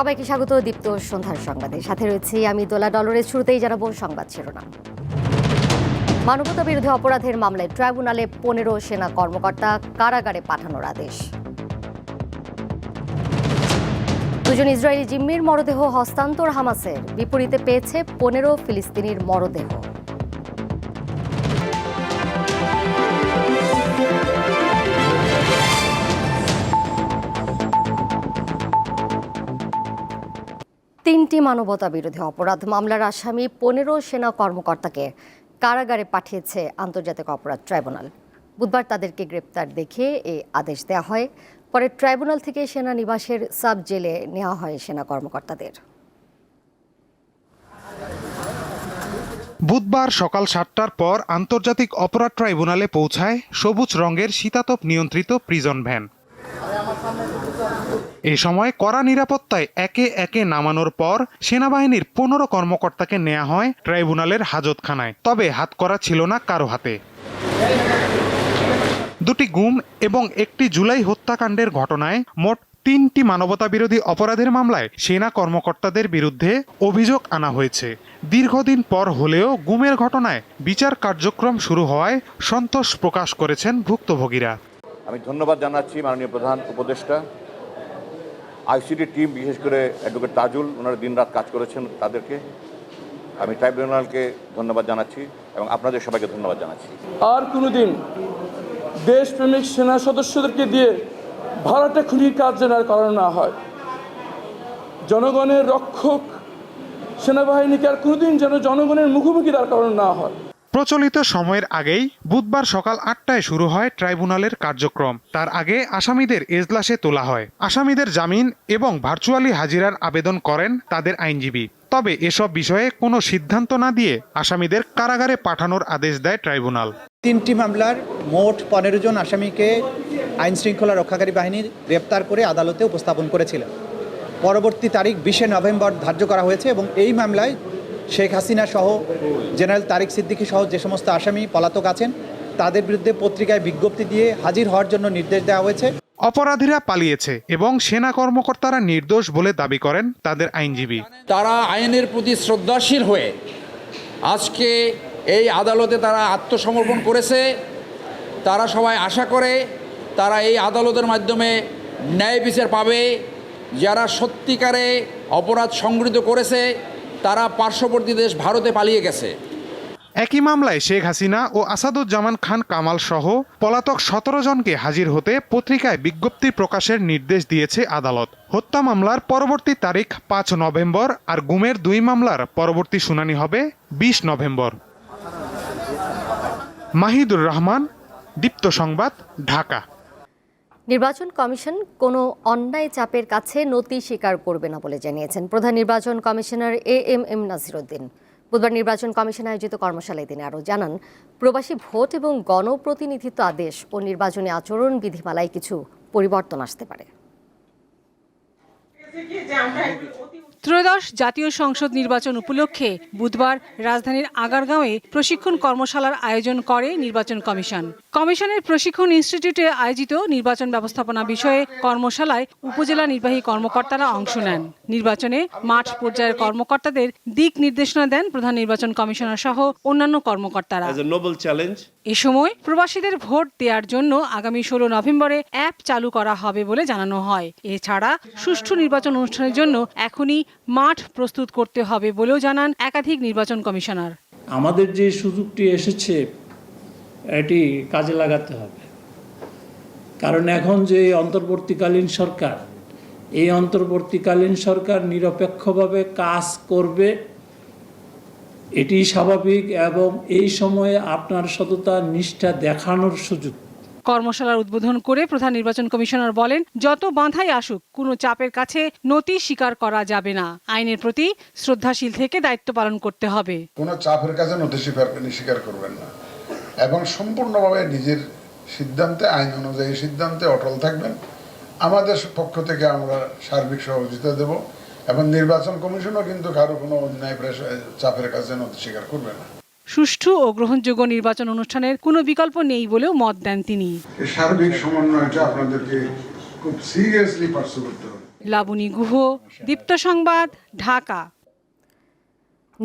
সবাইকে স্বাগত, দীপ্ত সন্ধ্যার সংবাদে। সাথে রয়েছে আমি দোলা ডলরের শুরুতেই জানাব সংবাদ শিরোনাম। মানবতা বিরোধী অপরাধের মামলায় ট্রাইব্যুনালে পনেরো সেনা কর্মকর্তা কারাগারে পাঠানোর আদেশ। দুজন ইসরায়েলি জিম্মির মরদেহ হস্তান্তর হামাসের বিপরীতে পেয়েছে পনেরো ফিলিস্তিনির মরদেহ। তিনটি মানবতা বিরোধী অপরাধ মামলার আসামি পনেরো সেনা কর্মকর্তাকে কারাগারে পাঠিয়েছে আন্তর্জাতিক অপরাধ ট্রাইব্যুনাল। বুধবার তাদেরকে গ্রেপ্তার দেখে এই আদেশ দেওয়া হয়। পরে ট্রাইব্যুনাল থেকে সেনা নিবাসের সাব জেলে নেওয়া হয় সেনা কর্মকর্তাদের। বুধবার সকাল সাতটার পর আন্তর্জাতিক অপরাধ ট্রাইব্যুনালে পৌঁছায় সবুজ রঙের শীতাতপ নিয়ন্ত্রিত প্রিজন ভ্যান। এ সময় কড়া নিরাপত্তায় একে একে নামানোর পর সেনাবাহিনীর পনেরো কর্মকর্তাকে নেওয়া হয় ট্রাইব্যুনালের হাজতখানায়। তবে হাত করা ছিল না কারও হাতে। দুটি গুম এবং একটি জুলাই হত্যাকাণ্ডের ঘটনায় মোট তিনটি মানবতা বিরোধী অপরাধের মামলায় সেনা কর্মকর্তাদের বিরুদ্ধে অভিযোগ আনা হয়েছে। দীর্ঘদিন পর হলেও গুমের ঘটনায় বিচার কার্যক্রম শুরু হওয়ায় সন্তোষ প্রকাশ করেছেন ভুক্তভোগীরা। আমি ধন্যবাদ জানাচ্ছি মাননীয় প্রধান উপদেষ্টা। আইসিডি টিম, বিশেষ করে অ্যাডভোকেট তাজুল, ওনারা দিনরাত কাজ করেছেন তাদেরকে। আমি ট্রাইব্যুনালকে ধন্যবাদ জানাচ্ছি এবং আপনাদের সবাইকে ধন্যবাদ জানাচ্ছি। আর কোনোদিন দেশপ্রেমিক সেনা সদস্যদেরকে দিয়ে ভাড়াটা খুনির কাজ যেন আর করানো না হয়। জনগণের রক্ষক সেনাবাহিনীকে আর কোনোদিন যেন জনগণের মুখোমুখি দাঁড় করানো না হয়। প্রচলিত সময়ের আগেই বুধবার সকাল আটটায় শুরু হয় ট্রাইব্যুনালের কার্যক্রম। তার আগে আসামিদের এজলাসে তোলা হয়। আসামিদের জামিন এবং ভার্চুয়ালি হাজিরার আবেদন করেন তাদের আইনজীবী। তবে এসব বিষয়ে কোনো সিদ্ধান্ত না দিয়ে আসামিদের কারাগারে পাঠানোর আদেশ দেয় ট্রাইব্যুনাল। তিনটি মামলার মোট পনেরো জন আসামিকে আইন শৃঙ্খলা রক্ষাকারী বাহিনীর গ্রেপ্তার করে আদালতে উপস্থাপন করেছিলেন। পরবর্তী তারিখ বিশে নভেম্বর ধার্য করা হয়েছে এবং এই মামলায় শেখ হাসিনা সহ জেনারেল তারিক সিদ্দিকী সহ যে সমস্ত আসামি পলাতক আছেন তাদের বিরুদ্ধে পত্রিকায় বিজ্ঞপ্তি দিয়ে হাজির হওয়ার জন্য নির্দেশ দেওয়া হয়েছে। অপরাধীরা পালিয়েছে এবং সেনা কর্মকর্তারা নির্দোষ বলে দাবি করেন তাদের আইনজীবী। তারা আইনের প্রতি শ্রদ্ধাশীল হয়ে আজকে এই আদালতে তারা আত্মসমর্পণ করেছে। তারা সবাই আশা করে তারা এই আদালতের মাধ্যমে ন্যায় বিচার পাবে। যারা সত্যিকারে অপরাধ সংগৃহীত করেছে তারা পার্শ্ববর্তী দেশ ভারতে পালিয়ে গেছে। একই মামলায় শেখ হাসিনা ও আসাদুজ্জামান খান কামাল সহ পলাতক সতেরো জনকে হাজির হতে পত্রিকায় বিজ্ঞপ্তি প্রকাশের নির্দেশ দিয়েছে আদালত। হত্যা মামলার পরবর্তী তারিখ পাঁচ নভেম্বর আর গুমের দুই মামলার পরবর্তী শুনানি হবে বিশ নভেম্বর। মাহিদুর রহমান, দীপ্ত সংবাদ, ঢাকা। নির্বাচন কমিশন কোনো অন্যায় চাপের কাছে নতি স্বীকার করবে না বলে জানিয়েছেন প্রধান নির্বাচন commissioner A M M Nasiruddin. বুধবার নির্বাচন কমিশন আয়োজিত কর্মশালায় তিনি আরও জানান, প্রবাসী ভোট এবং গণপ্রতিনিধিত্ব আদেশ ও নির্বাচনী আচরণ বিধিমালায় কিছু পরিবর্তন আসতে পারে। ত্রয়োদশ জাতীয় সংসদ নির্বাচন উপলক্ষে বুধবার রাজধানীর আগারগাঁওয়ে প্রশিক্ষণ কর্মশালার আয়োজন করে নির্বাচন কমিশন। কমিশনের প্রশিক্ষণ ইনস্টিটিউটে আয়োজিত নির্বাচন ব্যবস্থাপনা বিষয়ে কর্মশালায় উপজেলা নির্বাহী কর্মকর্তারা অংশ নেন। নির্বাচনে মাঠ পর্যায়ের কর্মকর্তাদের দিক নির্দেশনা দেন প্রধান নির্বাচন কমিশনার সহ অন্যান্য কর্মকর্তারা. এ সময় প্রবাসীদের ভোট দেওয়ার জন্য আগামী ষোলো নভেম্বরে অ্যাপ চালু করা হবে বলে জানানো হয়। এছাড়া সুষ্ঠু নির্বাচন অনুষ্ঠানের জন্য এখনই মাঠ প্রস্তুত করতে হবে বলেও জানান একাধিক নির্বাচন কমিশনার। আমাদের যে সুযোগটি এসেছে এটি কাজে লাগাতে হবে। কারণ এখন যে অন্তর্বর্তীকালীন সরকার এই অন্তর্বর্তীকালীন সরকার নিরপেক্ষভাবে কাজ করবে এটি স্বাভাবিক এবং এই সময়ে আপনার সততা নিষ্ঠা দেখানোর সুযোগ। কর্মশালার উদ্বোধন করে প্রধান নির্বাচন কমিশনার বলেন যত বাঁধাই আসুক কোনো চাপের কাছে নতি স্বীকার করা যাবে না। আইনের প্রতি শ্রদ্ধাশীল থেকে দায়িত্ব পালন করতে হবে। কোনো চাপের কাছে নথি স্বীকার স্বীকার করবেন না। এবং সম্পূর্ণভাবে নিজের সিদ্ধান্তে আইন অনুযায়ী সিদ্ধান্তে অটল থাকবেন। আমাদের পক্ষ থেকে আমরা সার্বিক সহযোগিতা দেব এবং নির্বাচন কমিশনও কিন্তু কারও কোনো অন্যায় চাপের কাছে নথি স্বীকার করবে না। সুষ্ঠু ও গ্রহণযোগ্য নির্বাচন অনুষ্ঠানের কোনো বিকল্প নেই বলেও মত দেন তিনি। সার্বিক সমন্বয়টা আপনাদেরকে খুব সিরিয়াসলি পার্সু করতে হবে। লাবণী গুহ দীপ্ত সংবাদ ঢাকা।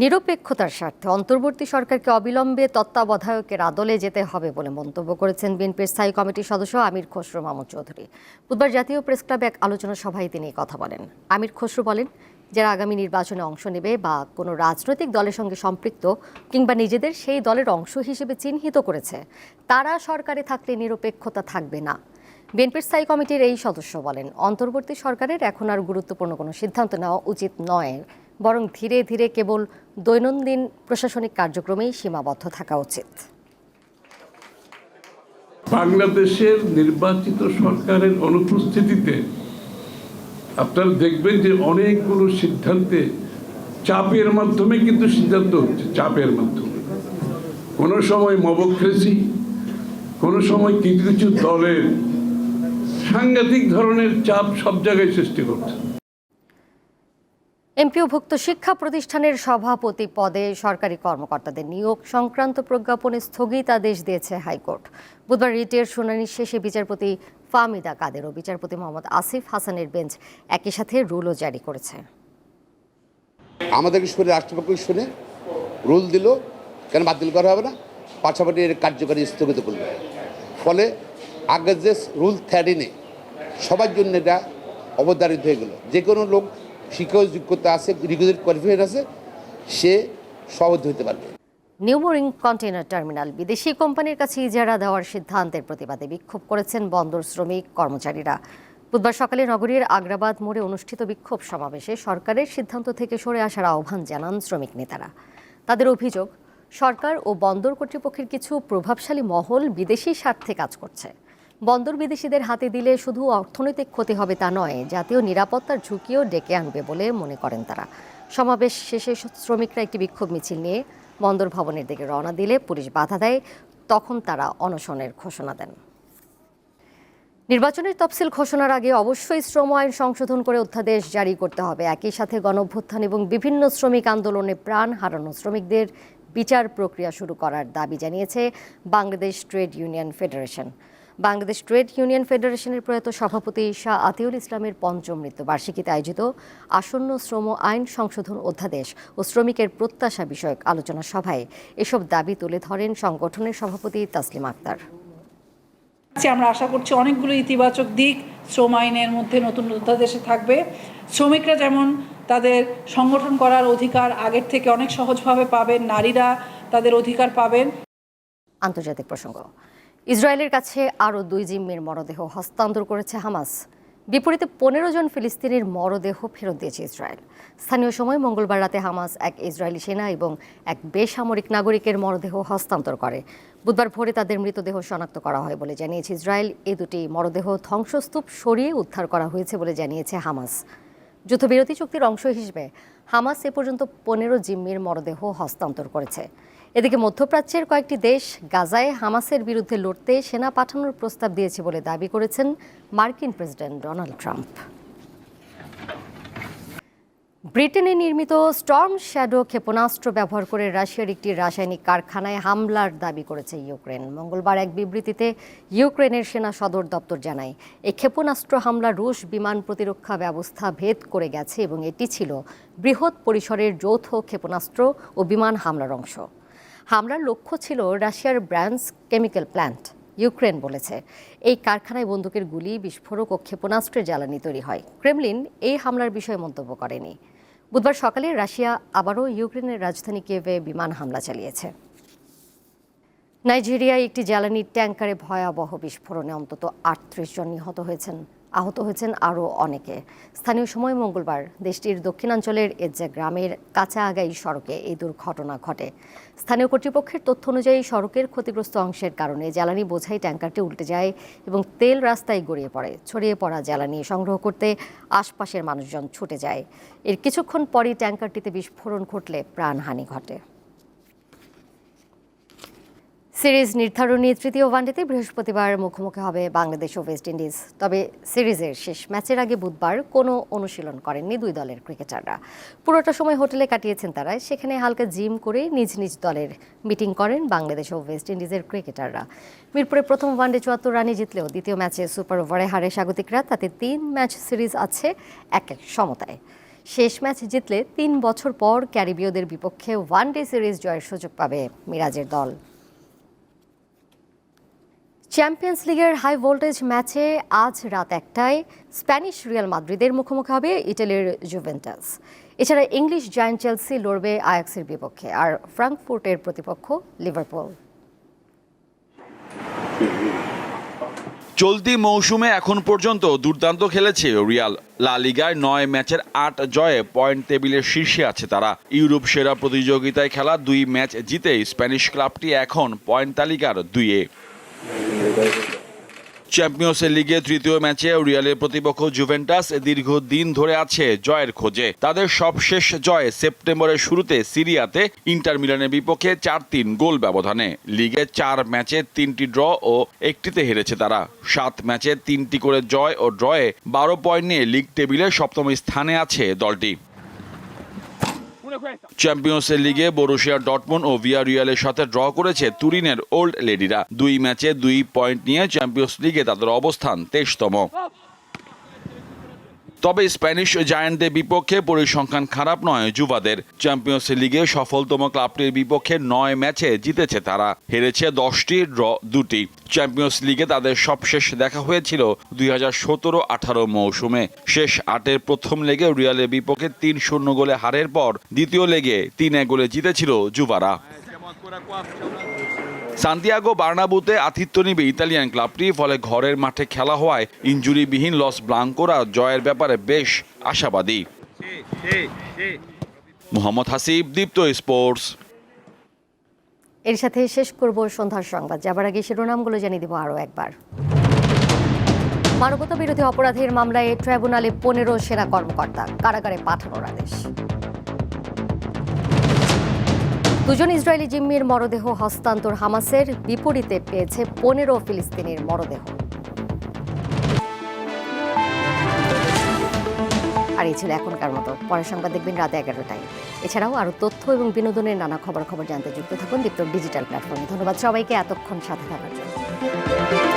নিরপেক্ষতার স্বার্থে অন্তর্বর্তী সরকারকে অবিলম্বে তত্ত্বাবধায়কের আদলে যেতে হবে বলে মন্তব্য করেছেন বিএনপির স্থায়ী কমিটির সদস্য আমির খসরু মাহমুদ চৌধুরী। বুধবার জাতীয় প্রেস ক্লাবে এক আলোচনা সভায় তিনি কথা বলেন। আমির খসরু বলেন, যারা আগামী নির্বাচনে অংশ নেবে বা কোনো রাজনৈতিক দলের সঙ্গে সম্পৃক্ত কিংবা নিজেদের সেই দলের অংশ হিসেবে চিহ্নিত করেছে, তারা সরকারে থাকলে নিরপেক্ষতা থাকবে না। বিএনপির স্থায়ী কমিটির এই সদস্য বলেন, অন্তর্বর্তী সরকারের এখন আর গুরুত্বপূর্ণ কোনো সিদ্ধান্ত নেওয়া উচিত নয়। বরং ধীরে ধীরে কেবল দৈনন্দিন প্রশাসনিক কার্যক্রমেই সীমাবদ্ধ থাকা উচিত। বাংলাদেশের নির্বাচিত সরকারের অনুপস্থিতিতে আপনারা দেখবেন যে অনেকগুলো সিদ্ধান্তে চাপের মাধ্যমে কিন্তু সিদ্ধান্ত হচ্ছে, চাপের মাধ্যমে। কোনো সময় মবক্রেসি, কোনো সময় কিছু কিছু দলের সাংঘাতিক ধরনের চাপ সব জায়গায় সৃষ্টি করছে। এমপিওভুক্ত শিক্ষা প্রতিষ্ঠানের সভাপতি পদে সরকারি কর্মকর্তাদের নিয়োগ সংক্রান্ত প্রজ্ঞাপনে স্থগিতাদেশ দিয়েছে হাইকোর্ট। বুধবার রিটের শুনানি শেষে বিচারপতি ফাহমিদা কাদের ও বিচারপতি মোহাম্মদ আসিফ হাসানের বেঞ্চ একই সাথে রুলও জারি করেছে। আমাদেরকে শুনে, রাষ্ট্রপক্ষ শুনে? রুল দিল, কেন বাতিল করা হবে না? পাশাপাশি এর কার্যকারী স্থগিত করবে ফলে আগের যে রুল থার্টিনে সবার জন্য এটা অবধারিত হয়ে গেল। যে কোনো লোক শিক্ষক যোগ্যতা আছে রিকুইজিট কোয়ালিফিকেশন আছে, সে সভাপতি হতে পারবে। নিউমোরিং কন্টেইনার টার্মিনাল বিদেশি কোম্পানির কাছে ইজারা দেওয়ার সিদ্ধান্তের প্রতিবাদে বিক্ষোভ করেছেন বন্দর শ্রমিক কর্মচারীরা। বুধবার সকালে নগরীর আগ্রাবাদ মোড়ে অনুষ্ঠিত বিক্ষোভ সমাবেশে সরকারের সিদ্ধান্ত থেকে সরে আসার আহ্বান জানান শ্রমিক নেতারা। তাদের অভিযোগ, সরকার ও বন্দর কর্তৃপক্ষের কিছু প্রভাবশালী মহল বিদেশি স্বার্থে কাজ করছে। বন্দর বিদেশিদের হাতে দিলে শুধু অর্থনৈতিক ক্ষতি হবে তা নয়, জাতীয় নিরাপত্তার ঝুঁকিও ডেকে আনবে বলে মনে করেন তারা। সমাবেশ শেষে শ্রমিকরা একটি বিক্ষোভ মিছিল নিয়ে বন্দর ভবনের দিকে রওনা দিলে পুলিশ বাধা দেয়, তখন তারা অনশনের ঘোষণা দেন। নির্বাচনের তফসিল ঘোষণার আগে অবশ্যই শ্রম আইন সংশোধন করে অধ্যাদেশ জারি করতে হবে। একই সাথে গণভ্যুত্থান এবং বিভিন্ন শ্রমিক আন্দোলনে প্রাণ হারানো শ্রমিকদের বিচার প্রক্রিয়া শুরু করার দাবি জানিয়েছে Bangladesh trade union federation. Bangladesh trade union ফেডারেশনের প্রয়াত সভাপতি শাহ আতিউল ইসলামের পঞ্চম মৃত্যুবার্ষিকীতে আয়োজিত আসন্ন শ্রম আইন সংশোধন অধ্যাদেশ ও শ্রমিকের প্রত্যাশা বিষয়ক আলোচনা সভায় এসব দাবি তুলে ধরেন সংগঠনের সভাপতি তাসলিম আক্তার। আমরা আশা করছি অনেকগুলো ইতিবাচক দিক শ্রম আইনের মধ্যে নতুন অধ্যাদেশে থাকবে। শ্রমিকরা যেমন তাদের সংগঠন করার অধিকার আগের থেকে অনেক সহজভাবে পাবেন নারীরা তাদের অধিকার পাবেন। আন্তর্জাতিক প্রসঙ্গ। ইসরায়েলের কাছে আরও দুই জিম্মির মরদেহ হস্তান্তর করেছে হামাস। বিপরীতে পনেরো জন ফিলিস্তিনির মরদেহ ফেরত দিয়েছে ইসরায়েল। স্থানীয় সময় মঙ্গলবার রাতে হামাস এক ইসরায়েলি সেনা এবং এক বেসামরিক নাগরিকের মরদেহ হস্তান্তর করে। বুধবার ভোরে তাদের মৃতদেহ শনাক্ত করা হয় বলে জানিয়েছে ইসরায়েল। এ দুটি মরদেহ ধ্বংসস্তূপ সরিয়ে উদ্ধার করা হয়েছে বলে জানিয়েছে হামাস। যুদ্ধবিরতি চুক্তির অংশ হিসেবে হামাস এ পর্যন্ত পনেরো জিম্মির মরদেহ হস্তান্তর করেছে। এদিকে মধ্যপ্রাচ্যের কয়েকটি দেশ গাজায় হামাসের বিরুদ্ধে লড়তে সেনা পাঠানোর প্রস্তাব দিয়েছে বলে দাবি করেছেন মার্কিন প্রেসিডেন্ট ডোনাল্ড ট্রাম্প। ব্রিটেনে নির্মিত স্টর্ম শ্যাডো ক্ষেপণাস্ত্র ব্যবহার করে রাশিয়ার একটি রাসায়নিক কারখানায় হামলার দাবি করেছে ইউক্রেন। মঙ্গলবার এক বিবৃতিতে ইউক্রেনের সেনা সদর দপ্তর জানায় এই ক্ষেপণাস্ত্র হামলা রুশ বিমান প্রতিরক্ষা ব্যবস্থা ভেদ করে গেছে এবং এটি ছিল বৃহৎ পরিসরের যৌথ ক্ষেপণাস্ত্র ও বিমান হামলার অংশ। হামলার লক্ষ্য ছিল রাশিয়ার ব্র্যান্স কেমিক্যাল প্ল্যান্ট, ইউক্রেন বলেছে। এই কারখানায় বন্দুকের গুলি, বিস্ফোরক ও ক্ষেপণাস্ত্রের জ্বালানি তৈরি হয়। ক্রেমলিন এই হামলার বিষয়ে মন্তব্য করেনি। বুধবার সকালে রাশিয়া আবারও ইউক্রেনের রাজধানী কেভে বিমান হামলা চালিয়েছে। নাইজেরিয়ায় একটি জ্বালানি ট্যাঙ্কারে ভয়াবহ বিস্ফোরণে অন্তত আটত্রিশ জন নিহত হয়েছেন। আহত হয়েছেন আরও অনেকে। স্থানীয় সময় মঙ্গলবার দেশটির দক্ষিণাঞ্চলের এজ্জা গ্রামের কাঁচা আগাই সড়কে এই দুর্ঘটনা ঘটে। স্থানীয় কর্তৃপক্ষের তথ্য অনুযায়ী সড়কের ক্ষতিগ্রস্ত অংশের কারণে জ্বালানি বোঝাই ট্যাঙ্কারটি উল্টে যায় এবং তেল রাস্তায় গড়িয়ে পড়ে। ছড়িয়ে পড়া জ্বালানি সংগ্রহ করতে আশপাশের মানুষজন ছুটে যায়। এর কিছুক্ষণ পরই ট্যাঙ্কারটিতে বিস্ফোরণ ঘটলে প্রাণহানি ঘটে। সিরিজ নির্ধারণী তৃতীয় ওয়ানডেতে বৃহস্পতিবার মুখোমুখি হবে বাংলাদেশ ও ওয়েস্ট ইন্ডিজ। তবে সিরিজের শেষ ম্যাচের আগে বুধবার কোনো অনুশীলন করেননি দুই দলের ক্রিকেটাররা। পুরোটা সময় হোটেলে কাটিয়েছেন তারা। সেখানে হালকা জিম করে নিজ নিজ দলের মিটিং করেন বাংলাদেশ ও ওয়েস্ট ইন্ডিজের ক্রিকেটাররা। মিরপুরে প্রথম ওয়ানডে চুয়াত্তর রানে জিতলেও দ্বিতীয় ম্যাচে সুপার ওভারে হারে স্বাগতিকরা। তাতে তিন ম্যাচ সিরিজ আছে এক এক সমতায়। শেষ ম্যাচ জিতলে তিন বছর পর ক্যারিবীয়দের বিপক্ষে ওয়ানডে সিরিজ জয়ের সুযোগ পাবে মিরাজের দল। চ্যাম্পিয়ন্স লিগের হাই ভোল্টেজ ম্যাচে আজ রাত একটায় স্প্যানিশ রিয়াল মাদ্রিদের মুখোমুখি হবে ইটালির জুভেন্টাস। এছাড়া ইংলিশ জায়ান্ট চেলসি লড়বে আয়াক্সের বিপক্ষে, আর ফ্রাঙ্কফুর্টের প্রতিপক্ষ লিভারপুল। চলতি মৌসুমে এখন পর্যন্ত দুর্দান্ত খেলেছে রিয়াল লা লিগায়। নয় ম্যাচের আট জয়ে পয়েন্ট টেবিলের শীর্ষে আছে তারা। ইউরোপ সেরা প্রতিযোগিতায় খেলা দুই ম্যাচ জিতেই স্প্যানিশ ক্লাবটি এখন পয়েন্ট তালিকার দুইয়ে। চ্যাম্পিয়ন্স লিগে তৃতীয় ম্যাচে রিয়ালের প্রতিপক্ষ জুভেন্টাস দীর্ঘদিন ধরে আছে জয়ের খোঁজে। তাদের সবশেষ জয় সেপ্টেম্বরের শুরুতে সিরিয়াতে, ইন্টার মিলানের বিপক্ষে চার তিন গোল ব্যবধানে। লিগে চার ম্যাচে তিনটি ড্র ও একটিতে হেরেছে তারা। সাত ম্যাচে তিনটি করে জয় ও ড্রয়ে বারো পয়েন্ট নিয়ে লিগ টেবিলের সপ্তম স্থানে আছে দলটি। চ্যাম্পিয়ন্স লিগে বরুশিয়া ডটমন ও ভিয়ারিয়ালের সাথে ড্র করেছে তুরিনের ওল্ড লেডিরা দুই ম্যাচে দুই পয়েন্ট নিয়ে চ্যাম্পিয়ন্স লিগে তাদের অবস্থান তেইশতম। তবে স্প্যানিশ জায়ান্টদের বিপক্ষে পরিসংখ্যান খারাপ নয়, যুবাদের। চ্যাম্পিয়ন্স লিগে সফলতম ক্লাবটির বিপক্ষে নয় ম্যাচে জিতেছে তারা। হেরেছে দশটি, ড্র দুটি। চ্যাম্পিয়ন্স লিগে তাদের সবশেষ দেখা হয়েছিল দুই হাজার সতেরো আঠারো মৌসুমে। শেষ আটের প্রথম লেগে রিয়ালের বিপক্ষে তিন শূন্য গোলে হারের পর দ্বিতীয় লেগে তিন এক গোলে জিতেছিল যুবারা। সান্তিয়াগো বার্নাবুতে আতিথ্য নিবে ইতালিয়ান ক্লাবটি, ফলে ঘরের মাঠে খেলা হওয়ায় ইঞ্জুরিবিহীন লস ব্লাঙ্কোরা জয়ের ব্যাপারে বেশ আশাবাদী। মোহাম্মদ হাসিব, দীপ্ত স্পোর্টস। এর সাথে শেষ করব সন্ধ্যার সংবাদ। যাবার আগে শিরোনামগুলো জানিয়ে দিব আরও একবার। মানবতা বিরোধী অপরাধের মামলায় ট্রাইব্যুনালে পনেরো সেনা কর্মকর্তা, কারাগারে পাঠানোর আদেশ। দুজন ইসরায়েলি জিম্মির মরদেহ হস্তান্তর হামাসের বিপরীতে পেয়েছে পনেরো ফিলিস্তিনির মরদেহ। আর এই ছিল এখনকার মতো। পরের সংবাদ দেখবেন রাতে এগারোটায়। এছাড়াও আরও তথ্য এবং বিনোদনের নানা খবর খবর জানতে যুক্ত থাকুন দীপ্ত ডিজিটাল প্ল্যাটফর্মে। ধন্যবাদ সবাইকে এতক্ষণ সাথে থাকার জন্য।